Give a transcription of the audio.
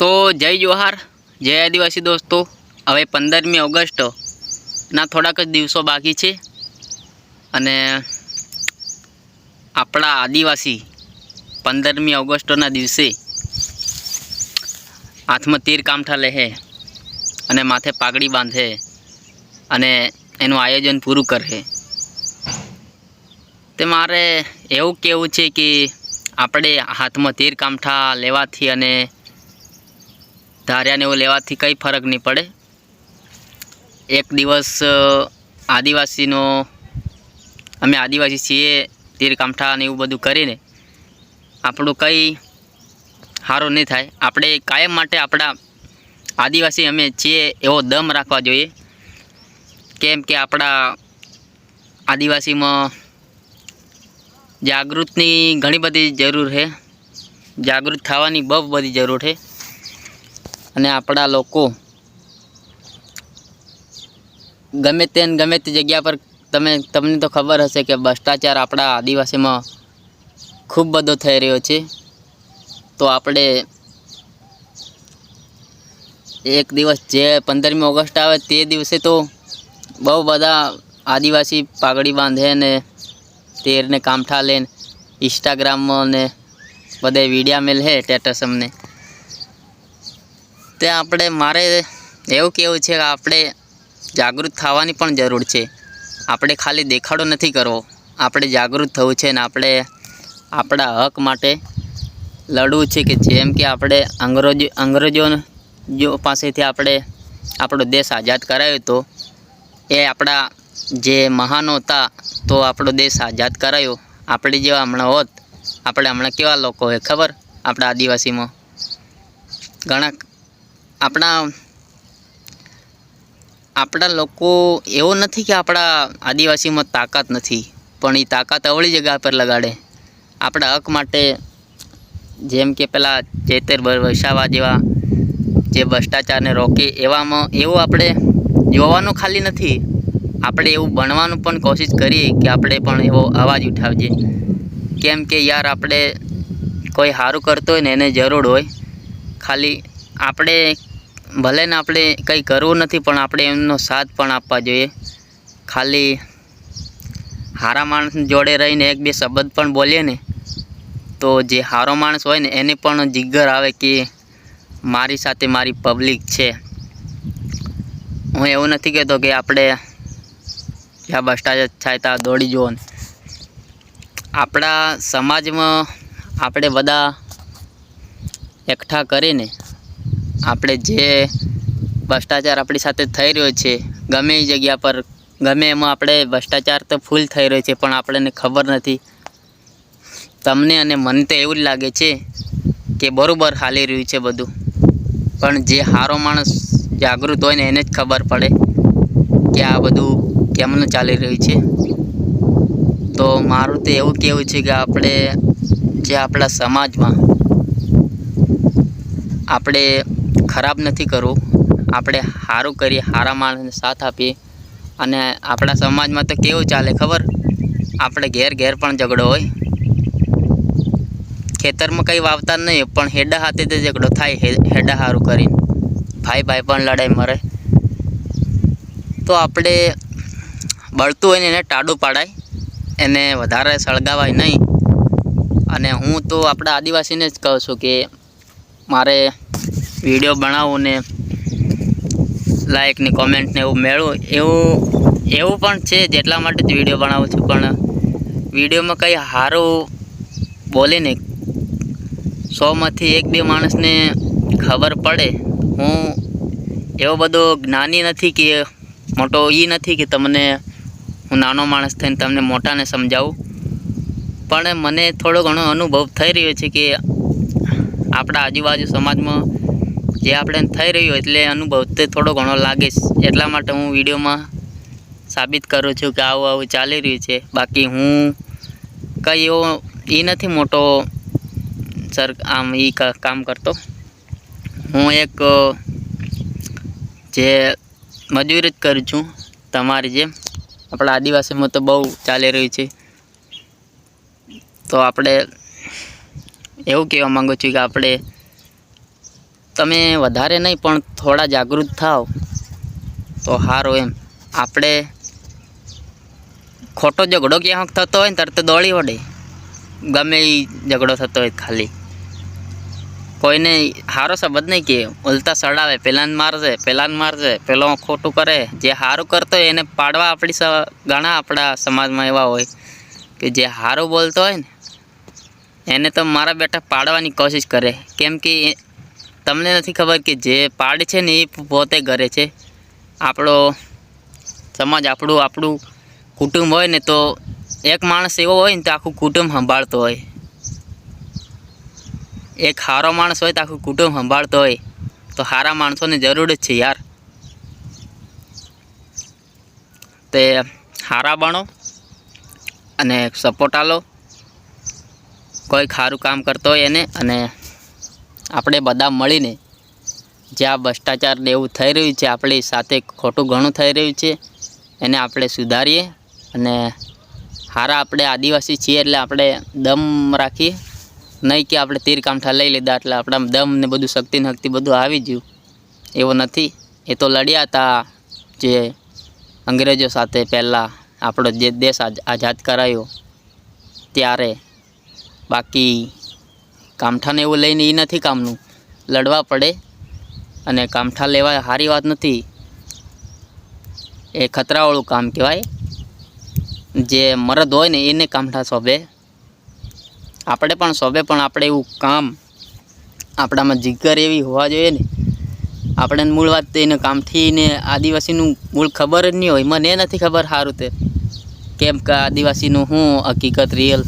તો જય જોહાર, જય આદિવાસી દોસ્તો. હવે પંદરમી ઓગસ્ટના થોડાક જ દિવસો બાકી છે. અને આપણા આદિવાસી પંદરમી ઓગસ્ટના દિવસે હાથમાં તીર કામઠા લે અને માથે પાઘડી બાંધે અને એનું આયોજન પૂરું કરે. તે મારે એવું કહેવું છે કે આપણે હાથમાં તીર કામઠા લેવાથી અને ધાર્યાને એવું લેવાથી કંઈ ફરક નહીં પડે. એક દિવસ આદિવાસીનો, અમે આદિવાસી છીએ તીરકામઠાને એવું બધું કરીને આપણું કંઈ સારું નહીં થાય. આપણે કાયમ માટે આપણા આદિવાસી અમે છીએ એવો દમ રાખવા જોઈએ. કેમ કે આપણા આદિવાસીમાં જાગૃતની ઘણી બધી જરૂર છે. જાગૃત થવાની બહુ બધી જરૂર છે. અને આપણા લોકો ગમે તે ગમે તે જગ્યા પર તમે, તમને તો ખબર હશે કે ભ્રષ્ટાચાર આપણા આદિવાસીમાં ખૂબ બધો થઈ રહ્યો છે. તો આપણે એક દિવસ જે પંદરમી ઓગસ્ટ આવે તે દિવસે તો બહુ બધા આદિવાસી પાઘડી બાંધે ને તેરને કામઠા લઈને ઇન્સ્ટાગ્રામમાં ને બધે વિડીયા મેલ હે ટેટસ અમને. તે આપણે મારે એવું કહેવું છે કે આપણે જાગૃત થવાની પણ જરૂર છે. આપણે ખાલી દેખાડો નથી કરવો. આપણે જાગૃત થવું છે ને આપણે આપણા હક માટે લડવું છે કે જેમ કે આપણે અંગ્રેજો અંગ્રેજો પાસેથી આપણે આપણો દેશ આઝાદ કરાયો હતો એ આપણા જે મહાનો હતા તો આપણો દેશ આઝાદ કરાયો. આપણે જેવા હમણાં હોત, આપણે હમણાં કેવા લોકો હોય ખબર? આપણા આદિવાસીમાં. ઘણા આપણા આપણા લોકો એવો નથી કે આપણા આદિવાસીમાં તાકાત નથી, પણ એ તાકાત અવળી જગ્યા પર લગાડે. આપણા હક માટે જેમ કે પેલા ચેતર વસાવા જેવા જે ભ્રષ્ટાચારને રોકે એવામાં એવું આપણે જોવાનું ખાલી નથી. આપણે એવું બનવાનું પણ કોશિશ કરીએ કે આપણે પણ એવો અવાજ ઉઠાવીએ. કેમ કે યાર આપણે કોઈ સારું કરતો હોય ને એને જરૂર હોય. ખાલી આપણે ભલે ને આપણે કંઈ કરવું નથી, પણ આપણે એમનો સાથ પણ આપવા જોઈએ. ખાલી સારા માણસ જોડે રહીને એક બે શબ્દ પણ બોલીએ ને, તો જે સારો માણસ હોય ને, એને પણ જીગર આવે કે મારી સાથે મારી પબ્લિક છે. હું એવું નથી કહેતો કે આપણે જ્યાં ભ્રષ્ટાચાર થાય ત્યાં દોડી જુઓ આપણા સમાજમાં આપણે બધા એકઠા કરીને આપણે જે ભ્રષ્ટાચાર આપણી સાથે થઈ રહ્યો છે, ગમે એ જગ્યા પર, ગમે એમાં આપણે ભ્રષ્ટાચાર તો ફૂલ થઈ રહ્યો છે, પણ આપણને ખબર નથી. તમને અને મને તો એવું જ લાગે છે કે બરાબર હાલી રહ્યું છે બધું. પણ જે સારો માણસ જાગૃત હોય ને એને જ ખબર પડે કે આ બધું કેમનું ચાલી રહ્યું છે. તો મારું તો એવું કહેવું છે કે આપણે જે આપણા સમાજમાં, આપણે ખરાબ નથી કરવું. આપણે સારું કરીએ સારા માણસને સાથ આપીએ. અને આપણા સમાજમાં તો કેવું ચાલે ખબર? આપણે ઘેર ઘેર પણ ઝઘડો હોય. ખેતરમાં કંઈ વાવતા નહીં, પણ હેડા હાથે તો ઝઘડો થાય હેડા સારું કરીને. ભાઈ ભાઈ પણ લડાઈ મરે. તો આપણે બળતું હોય ને એને ટાડું પાડાય. એને વધારે સળગાવાય નહીં. અને હું તો આપણા આદિવાસીને જ કહું છું કે મારે વીડિયો બનાવું ને લાઇકની કોમેન્ટને એવું મેળવું. એવું એવું પણ છે જેટલા માટે જ વીડિયો બનાવું છું, પણ વિડીયોમાં કંઈ સારું બોલીને સોમાંથી એક બે માણસને ખબર પડે. હું એવો બધો જ્ઞાની નથી કે, મોટો એ નથી કે તમને હું નાનો માણસ થઈને તમને મોટાને સમજાવું. પણ મને થોડો ઘણો અનુભવ થઈ રહ્યો છે કે આપણા આજુબાજુ સમાજમાં જે આપણે થઈ રહ્યું એટલે અનુભવ તે થોડો ઘણો લાગે. એટલા માટે હું વિડીયોમાં સાબિત કરું છું કે આવું આવું ચાલી રહ્યું છે. બાકી હું કંઈ એવો એ નથી મોટો સર આમ એ કામ કરતો. હું એક, જે મજૂરી જ કરું છું તમારી જેમ. આપણા આદિવાસીમાં તો બહુ ચાલી રહ્યું છે. તો આપણે એવું કહેવા માગું છું કે આપણે તમે વધારે નહીં, પણ થોડા જાગૃત થાવ તો સારું એમ. આપણે ખોટો ઝઘડો ક્યાંક થતો હોય ને તરત દોડી વળે. ગમે એ ઝઘડો થતો હોય ખાલી. કોઈને સારો શબ્દ નહીં કે, ઉલટા સડાવે, પેલાને મારશે પેલાને મારશે પેલો ખોટું કરે. જે સારું કરતો હોય એને પાડવા આપણી ઘણા આપણા સમાજમાં એવા હોય કે જે સારું બોલતો હોય ને, એને તો મારા બેટા પાડવાની કોશિશ કરે. કેમ કે તમને નથી ખબર કે જે પાડ છે ને એ પોતે ઘરે છે. આપણો સમાજ આપણું આપણું કુટુંબ હોય ને તો એક માણસ એવો હોય ને તો આખું કુટુંબ સંભાળતો હોય. એક સારો માણસ હોય તો આખું કુટુંબ સંભાળતો હોય. તો સારા માણસોની જરૂર જ છે યાર. તે સારા બનો અને સપોર્ટ આલો. કોઈ સારું કામ કરતો હોય એને અને આપણે બધા મળીને જે આ ભ્રષ્ટાચાર ને એવું થઈ રહ્યું છે, આપણી સાથે ખોટું ઘણું થઈ રહ્યું છે, એને આપણે સુધારીએ અને સારા આપણે આદિવાસી છીએ એટલે આપણે દમ રાખીએ. નહીં કે આપણે તીર કામઠા લઈ લીધા એટલે આપણા દમ ને બધું શક્તિ ને બધું આવી ગયું. એવું નથી. એ તો લડ્યા હતા જે અંગ્રેજો સાથે પહેલાં આપણો જે દેશ આઝાદ કરાયો. ત્યારે બાકી કામઠાને એવું લઈને એ નથી કામનું. લડવા પડે અને કામઠા લેવા સારી વાત નથી. એ ખતરાવાળું કામ કહેવાય. જે મરદ હોય ને એને કામઠા શોભે. આપણે પણ શોભે, પણ આપણે એવું કામ આપણામાં જીગર એવી હોવા જોઈએ ને. આપણે મૂળ વાત એને કામથી ને આદિવાસીનું મૂળ ખબર જ નહીં હોય. મને નથી ખબર સારું તે. કેમ કે આદિવાસીનું શું હકીકત રિયલ